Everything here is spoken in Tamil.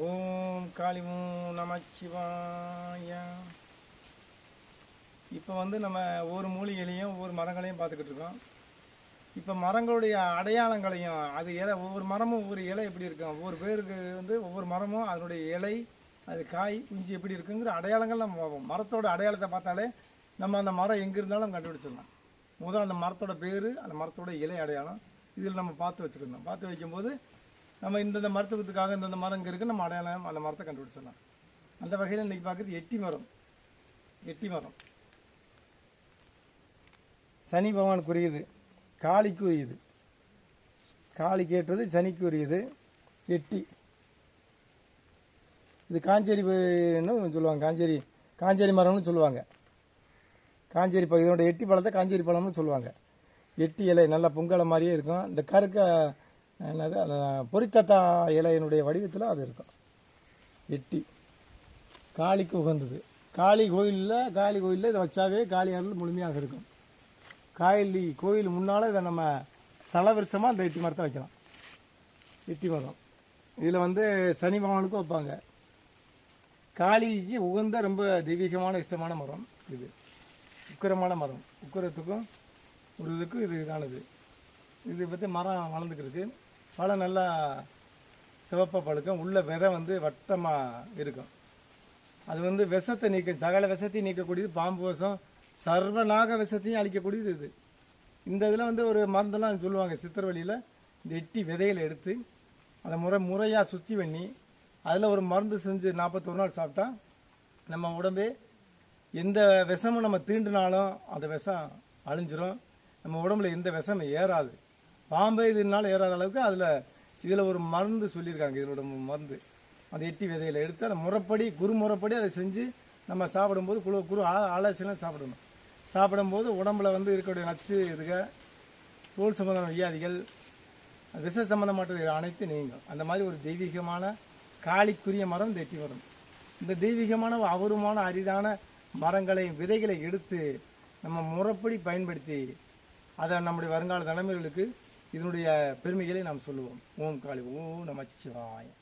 ஓம் காளிமூ நமச்சிவாய. இப்போ வந்து நம்ம ஒவ்வொரு மூலிகைகளையும் ஒவ்வொரு மரங்களையும் பார்த்துக்கிட்டு இருக்கோம். இப்போ மரங்களுடைய அடையாளங்களையும் அது இலை ஒவ்வொரு மரமும் ஒவ்வொரு இலை எப்படி இருக்கும் ஒவ்வொரு பேருக்கு வந்து ஒவ்வொரு மரமும் அதனுடைய இலை அது காய் குஞ்சு எப்படி இருக்குங்கிற அடையாளங்கள் நம்ம பார்ப்போம். மரத்தோட அடையாளத்தை பார்த்தாலே நம்ம அந்த மரம் எங்கே இருந்தாலும் கண்டுபிடிச்சிடலாம். முதல் அந்த மரத்தோட பேர் அந்த மரத்தோட இலை அடையாளம் இதில் நம்ம பார்த்து வச்சுக்கணும். பார்த்து வைக்கும்போது நம்ம இந்தந்த மரத்துக்குத்துக்காக இந்தந்த மரம் இங்கே இருக்குது நம்ம அடையாளம் அந்த மரத்தை கண்டுபிடிச்சிடலாம். அந்த வகையில் இன்றைக்கி பார்க்குறது எட்டி மரம். எட்டி மரம். சனி பகவானுக்குரியது காளிக்கு உரியது காளி கேட்டது சனிக்கு உரியது எட்டி. இது காஞ்சேரின்னு சொல்லுவாங்க காஞ்சேரி காஞ்சேரி மரம்னு சொல்லுவாங்க. காஞ்சேரி பழம் இதனோட எட்டி பழத்தை காஞ்சேரி பழம்னு சொல்லுவாங்க. எட்டி இலை நல்லா பொங்கலை மாதிரியே இருக்கும். இந்த கருக்க என்னது அந்த பொரித்தத்தா இலையினுடைய வடிவத்தில் அது இருக்கும். எட்டி. காளிக்கு உகந்தது. காளி கோயிலில் காளி கோயிலில் இதை வச்சாவே காளி அருள் முழுமையாக இருக்கும். காளி கோயில் முன்னால் இதை நம்ம தலவிருச்சமாக இந்த எட்டி மரத்தை வைக்கலாம். எட்டி மரம். இதில் வந்து சனி பகவானுக்கும் வைப்பாங்க. காளிக்கு உகந்த ரொம்ப தெய்வீகமான இஷ்டமான மரம் இது. உக்கரமான மரம். உக்கரத்துக்கும் ஒரு இதுக்கும் இது இதானது. இது பற்றி மரம் வளர்ந்துக்கிருக்கு பழம் நல்லா சிவப்பாக பழுக்கும். உள்ள விதை வந்து வட்டமாக இருக்கும். அது வந்து விஷத்தை நீக்கும் சகல விஷத்தையும் நீக்கக்கூடியது பாம்பு விஷம். சர்வநாக விஷத்தையும் அழிக்கக்கூடியது இது. இந்த இதில் வந்து ஒரு மருந்தெல்லாம் சொல்லுவாங்க சித்திரவழியில். இந்த எட்டி விதையில் எடுத்து அதை முறை முறையாக சுத்தி பண்ணி அதில் ஒரு மருந்து செஞ்சு நாற்பத்தொரு நாள் சாப்பிட்டா நம்ம உடம்பே எந்த விஷமும் நம்ம தீண்டினாலும் அந்த விஷம் அழிஞ்சிரும். நம்ம உடம்புல எந்த விஷம் ஏறாது. பாம்பே இதனால ஏறாத அளவுக்கு அதில் இதில் ஒரு மருந்து சொல்லியிருக்காங்க இதோட மருந்து. அந்த எட்டி விதையில் எடுத்து அதை முறைப்படி குரு முறைப்படி அதை செஞ்சு நம்ம சாப்பிடும்போது குழு குரு ஆ- ஆலோசனை சாப்பிடணும். சாப்பிடும்போது உடம்புல வந்து இருக்கக்கூடிய நச்சு இதுக தோல் சம்பந்தமான வியாதிகள் விஷ சம்பந்தமானது அனைத்து நீங்கும். அந்த மாதிரி ஒரு தெய்வீகமான காளிக்குரிய மரம் இந்த எட்டி மரம் இந்த தெய்வீகமான அவருமான அரிதான மரங்களை விதைகளை எடுத்து நம்ம முறைப்படி பயன்படுத்தி அதை நம்முடைய வருங்கால தலைமுறைகளுக்கு இதனுடைய பெருமைகளை நாம் சொல்லுவோம். ஓம் காளி ஓம் நமச்சிவாயம்.